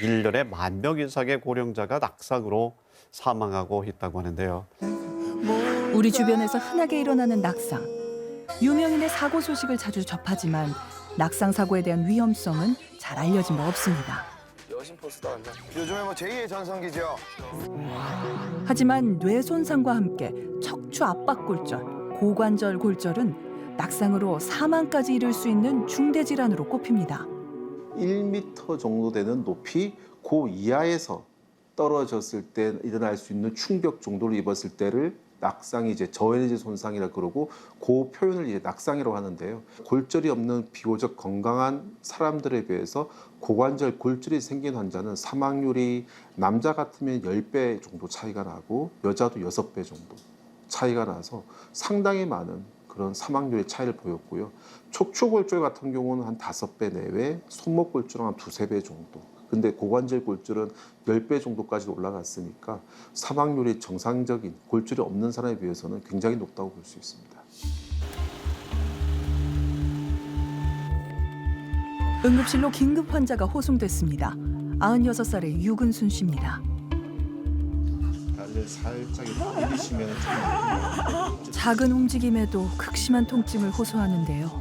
일년에 만 명 이상의 고령자가 낙상으로 사망하고 있다고 하는데요. 우리 주변에서 흔하게 일어나는 낙상. 유명인의 사고 소식을 자주 접하지만 낙상 사고에 대한 위험성은 잘 알려진 바 없습니다. 여신 포스다 완전. 요즘에 뭐 제2의 전성기죠. 하지만 뇌 손상과 함께 척추 압박 골절, 고관절 골절은 낙상으로 사망까지 이를 수 있는 중대 질환으로 꼽힙니다. 1m 정도 되는 높이 고 이하에서 떨어졌을 때 일어날 수 있는 충격 정도를 입었을 때를 낙상이 이제 저에너지 손상이라 그러고 그 표현을 이제 낙상이라고 하는데요. 골절이 없는 비교적 건강한 사람들에 비해서 고관절 골절이 생긴 환자는 사망률이 남자 같으면 10배 정도 차이가 나고 여자도 6배 정도 차이가 나서 상당히 많은 그런 사망률의 차이를 보였고요. 척추골절 같은 경우는 한 다섯 배 내외, 손목골절은 한 두세 배 정도. 근데 고관절 골절은 열 배 정도까지 올라갔으니까 사망률이 정상적인 골절이 없는 사람에 비해서는 굉장히 높다고 볼 수 있습니다. 응급실로 긴급 환자가 호송됐습니다. 96살의 유근순 씨입니다. 다리를 살짝 이렇게 내리시면 작은 움직임에도 극심한 통증을 호소하는데요.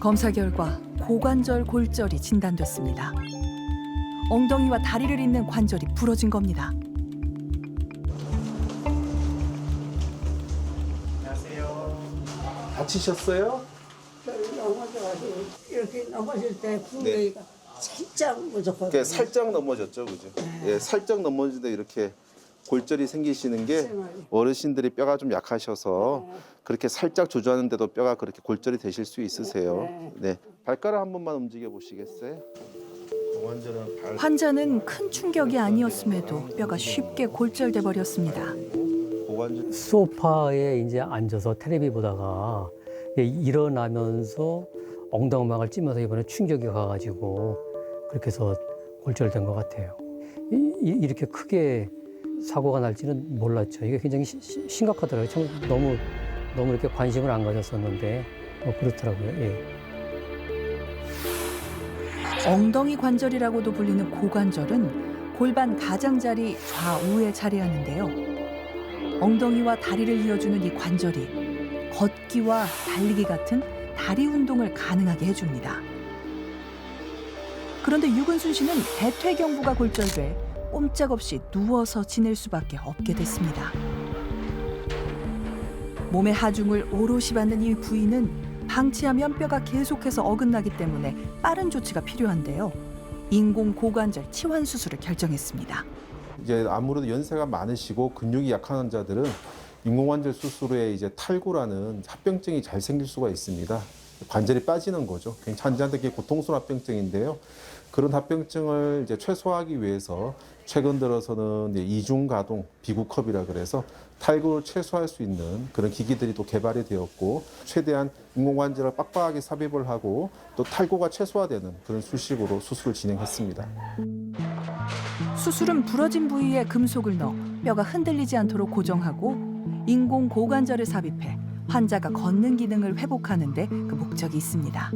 검사 결과 고관절 골절이 진단됐습니다. 엉덩이와 다리를 잇는 관절이 부러진 겁니다. 다치셨어요? 넘어져가지고 이렇게 넘어질 때 붕대기가 살짝 무조건 이렇게 살짝 넘어졌죠, 그죠? 예, 살짝 넘어지는데 이렇게 골절이 생기시는 게 어르신들이 뼈가 좀 약하셔서 그렇게 살짝 조조하는데도 뼈가 그렇게 골절이 되실 수 있으세요. 네, 발가락 한 번만 움직여 보시겠어요? 완전한 발 환자는 큰 충격이 아니었음에도 뼈가 쉽게 골절돼 버렸습니다. 고관절 소파에 이제 앉아서 텔레비 보다가 예, 일어나면서 엉덩방을 찌면서 이번에 충격이 가가지고 그렇게 해서 골절된 것 같아요. 이, 이- 이렇게 크게 사고가 날지는 몰랐죠. 이게 굉장히 시- 시- 심각하더라고요. 참 너무 너무 이렇게 관심을 안 가졌었는데 뭐 그렇더라고요. 예. 엉덩이 관절이라고도 불리는 고관절은 골반 가장자리 좌우에 자리하는데요. 엉덩이와 다리를 이어주는 이 관절이 걷기와 달리기 같은 다리 운동을 가능하게 해줍니다. 그런데 유근순 씨는 대퇴경부가 골절돼 꼼짝없이 누워서 지낼 수밖에 없게 됐습니다. 몸의 하중을 오롯이 받는 이 부위는 방치하면 뼈가 계속해서 어긋나기 때문에 빠른 조치가 필요한데요. 인공 고관절 치환 수술을 결정했습니다. 이제 아무래도 연세가 많으시고 근육이 약한 환자들은 인공관절 수술 후에 이제 탈구라는 합병증이 잘 생길 수가 있습니다. 관절이 빠지는 거죠. 환자한테 고통스러운 합병증인데요. 그런 합병증을 이제 최소화하기 위해서 최근 들어서는 이중 가동 비구컵이라 그래서 탈구를 최소화할 수 있는 그런 기기들이 또 개발이 되었고 최대한 인공관절을 빡빡하게 삽입을 하고 또 탈구가 최소화되는 그런 수식으로 수술을 진행했습니다. 수술은 부러진 부위에 금속을 넣어 뼈가 흔들리지 않도록 고정하고 인공 고관절을 삽입해 환자가 걷는 기능을 회복하는 데 그 목적이 있습니다.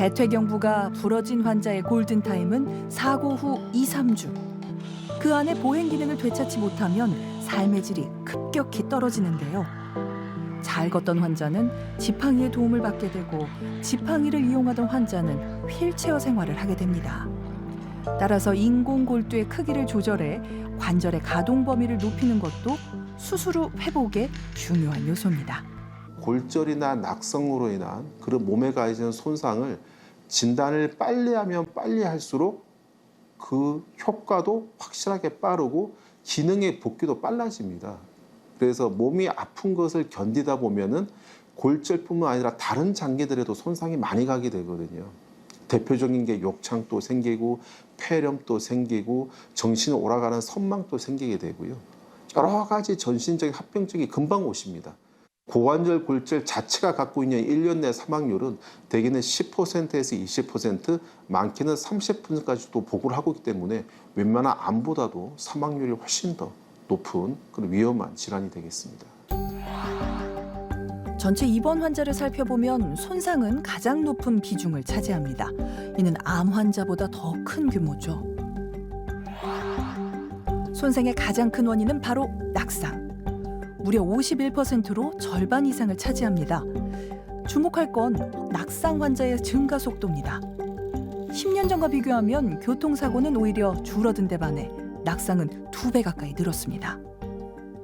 대퇴경부가 부러진 환자의 골든 타임은 사고 후 2, 3주. 그 안에 보행 기능을 되찾지 못하면 삶의 질이 급격히 떨어지는데요. 잘 걷던 환자는 지팡이의 도움을 받게 되고 지팡이를 이용하던 환자는 휠체어 생활을 하게 됩니다. 따라서 인공 골두의 크기를 조절해 관절의 가동 범위를 높이는 것도 수술 후 회복의 중요한 요소입니다. 골절이나 낙성으로 인한 그런 몸에 가해지는 손상을 진단을 빨리 하면 빨리 할수록 그 효과도 확실하게 빠르고 기능의 복귀도 빨라집니다. 그래서 몸이 아픈 것을 견디다 보면은 골절뿐만 아니라 다른 장기들에도 손상이 많이 가게 되거든요. 대표적인 게 욕창도 생기고 폐렴도 생기고 정신 오라가는 선망도 생기게 되고요. 여러 가지 전신적인 합병증이 금방 오십니다. 고관절 골절 자체가 갖고 있는 1년 내 사망률은 대개는 10%에서 20%, 많게는 30%까지도 보고를 하고 있기 때문에 웬만한 암보다도 사망률이 훨씬 더 높은 그런 위험한 질환이 되겠습니다. 전체 입원 환자를 살펴보면 손상은 가장 높은 비중을 차지합니다. 이는 암 환자보다 더 큰 규모죠. 손상의 가장 큰 원인은 바로 낙상. 무려 51%로 절반 이상을 차지합니다. 주목할 건 낙상 환자의 증가 속도입니다. 10년 전과 비교하면 교통사고는 오히려 줄어든 데 반해 낙상은 두 배 가까이 늘었습니다.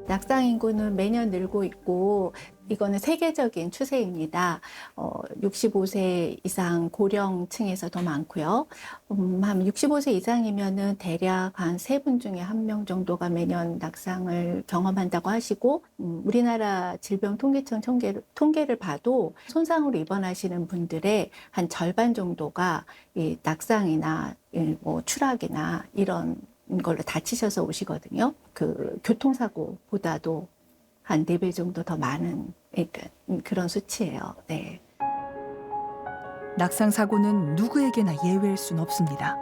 낙상 인구는 매년 늘고 있고 이거는 세계적인 추세입니다. 어, 65세 이상 고령층에서 더 많고요. 음, 한 65세 이상이면은 대략 한 세 분 중에 한 명 정도가 매년 낙상을 경험한다고 하시고 음, 우리나라 질병통계청 통계를, 통계를 봐도 손상으로 입원하시는 분들의 한 절반 정도가 이 낙상이나 이 뭐 추락이나 이런 걸로 다치셔서 오시거든요. 그 교통사고보다도 한 네 배 정도 더 많은 그러니까 그런 수치예요. 네. 낙상 사고는 누구에게나 예외일 순 없습니다.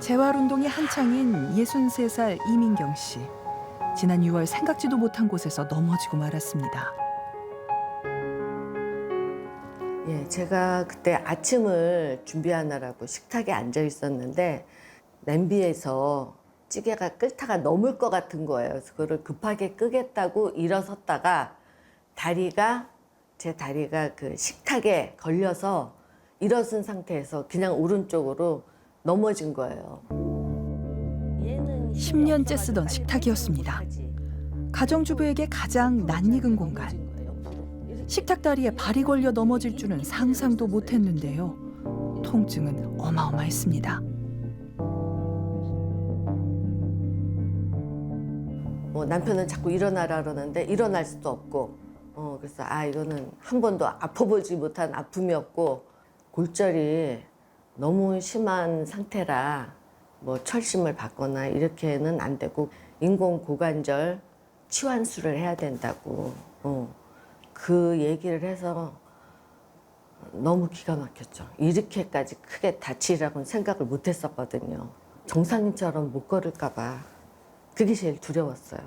재활 운동이 한창인 63살 이민경 씨. 지난 6월 생각지도 못한 곳에서 넘어지고 말았습니다. 예, 제가 그때 아침을 준비하느라고 식탁에 앉아 있었는데 냄비에서 찌개가 끓다가 넘을 것 같은 거예요. 그래서 그거를 급하게 끄겠다고 일어섰다가 다리가 제 다리가 그 식탁에 걸려서 일어선 상태에서 그냥 오른쪽으로 넘어진 거예요. 10년째 쓰던 식탁이었습니다. 가정주부에게 가장 낯익은 공간. 식탁 다리에 발이 걸려 넘어질 줄은 상상도 못했는데요. 통증은 어마어마했습니다. 어, 남편은 자꾸 일어나라 그러는데 일어날 수도 없고 어, 그래서 아 이거는 한 번도 아파보지 못한 아픔이었고 골절이 너무 심한 상태라 뭐 철심을 받거나 이렇게는 안 되고 인공 고관절 치환술을 해야 된다고 어, 그 얘기를 해서 너무 기가 막혔죠. 이렇게까지 크게 다치리라고는 생각을 못 했었거든요. 정상인처럼 못 걸을까 봐 그게 제일 두려웠어요.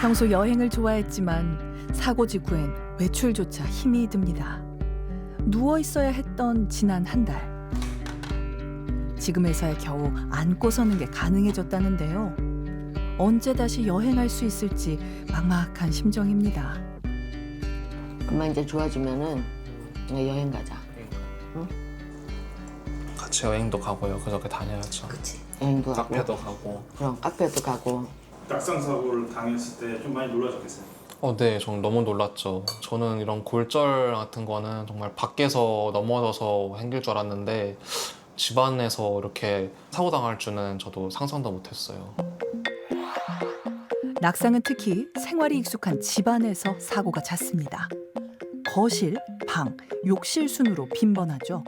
평소 여행을 좋아했지만 사고 직후엔 외출조차 힘이 듭니다. 누워 있어야 했던 지난 한 달. 지금에서야 겨우 안고 서는 게 가능해졌다는데요. 언제 다시 여행할 수 있을지 막막한 심정입니다. 엄마 이제 좋아지면은 여행 가자. 같이 여행도 가고요. 그렇게 다녀야죠. 그치? 여행도 가고 카페도 가고. 그럼 카페도 가고 낙상 사고를 당했을 때 좀 많이 놀라셨겠어요. 어, 네, 저는 너무 놀랐죠. 저는 이런 골절 같은 거는 정말 밖에서 넘어져서 생길 줄 알았는데 집안에서 이렇게 사고 당할 줄은 저도 상상도 못했어요. 낙상은 특히 생활이 익숙한 집안에서 사고가 잦습니다. 거실, 방, 욕실 순으로 빈번하죠.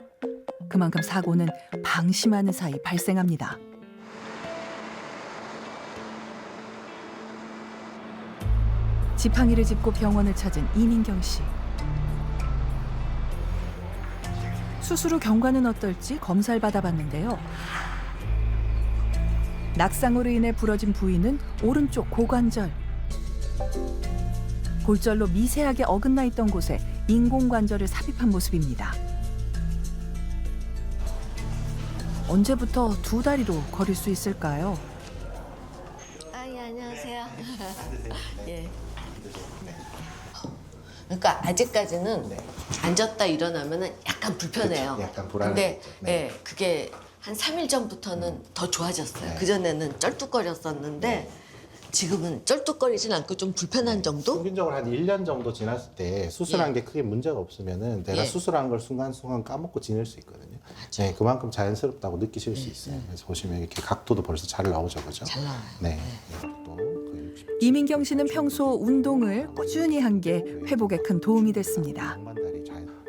그만큼 사고는 방심하는 사이 발생합니다. 지팡이를 짚고 병원을 찾은 이민경 씨. 수술 후 경과는 어떨지 검사를 받아봤는데요. 낙상으로 인해 부러진 부위는 오른쪽 고관절. 골절로 미세하게 어긋나 있던 곳에 인공관절을 삽입한 모습입니다. 언제부터 두 다리로 걸을 수 있을까요? 아, 예, 안녕하세요. 예. 그러니까 아직까지는 앉았다 일어나면은 약간 불편해요. 그렇죠. 약간 근데 불안하겠죠. 네. 예, 그게 한 3일 전부터는 더 좋아졌어요. 그전에는 쩔뚝거렸었는데 지금은 쩔뚝거리진 않고 좀 불편한 정도? 평균적으로 한 1년 정도 지났을 때 수술한 게 크게 문제가 없으면은 내가 예. 수술한 걸 순간순간 까먹고 지낼 수 있거든요. 네, 그만큼 자연스럽다고 느끼실 수 있어요. 그래서 보시면 이렇게 각도도 벌써 잘 나오죠, 그죠? 잘 나와요. 네. 60. 이민경 씨는 평소 운동을 꾸준히 한 게 회복에 큰 도움이 됐습니다.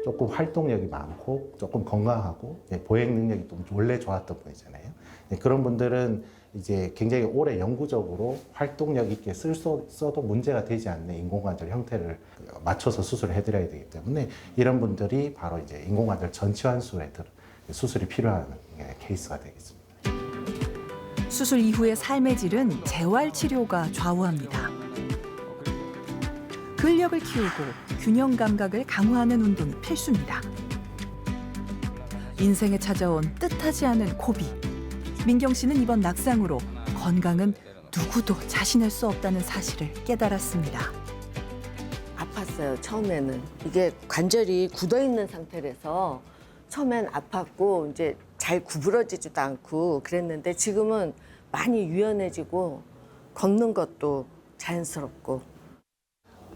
조금 활동력이 많고 조금 건강하고 예, 보행 능력이 좀 원래 좋았던 분이잖아요. 네, 그런 분들은 이제 굉장히 오래 영구적으로 활동력 있게 쓸 수, 써도 문제가 되지 않는 인공관절 형태를 맞춰서 수술을 해드려야 되기 때문에 이런 분들이 바로 이제 인공관절 전치환술에 들 수술이 필요한 예, 케이스가 되겠습니다. 수술 이후의 삶의 질은 재활 치료가 좌우합니다. 근력을 키우고 균형 감각을 강화하는 운동이 필수입니다. 인생에 찾아온 뜻하지 않은 고비. 민경 씨는 이번 낙상으로 건강은 누구도 자신할 수 없다는 사실을 깨달았습니다. 아팠어요 처음에는 이게 관절이 굳어 있는 상태라서 처음엔 아팠고 이제 잘 구부러지지도 않고 그랬는데 지금은 많이 유연해지고 걷는 것도 자연스럽고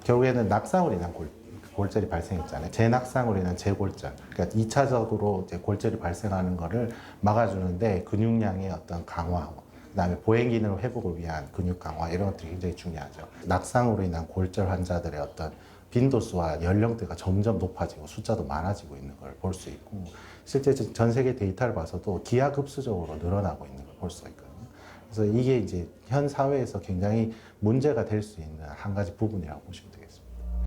결국에는 낙상으로 인한 골, 골절이 발생했잖아요. 재낙상으로 인한 재골절. 그러니까 2차적으로 이제 골절이 발생하는 거를 막아주는데 근육량의 어떤 강화, 그다음에 보행 기능 회복을 위한 근육 강화 이런 것들이 굉장히 중요하죠. 낙상으로 인한 골절 환자들의 어떤 빈도수와 연령대가 점점 높아지고 숫자도 많아지고 있는 걸 볼 수 있고 실제 전 세계 데이터를 봐서도 기하급수적으로 늘어나고 있는 걸 볼 수가 있거든요. 그래서 이게 이제 현 사회에서 굉장히 문제가 될 수 있는 한 가지 부분이라고 보시면 됩니다.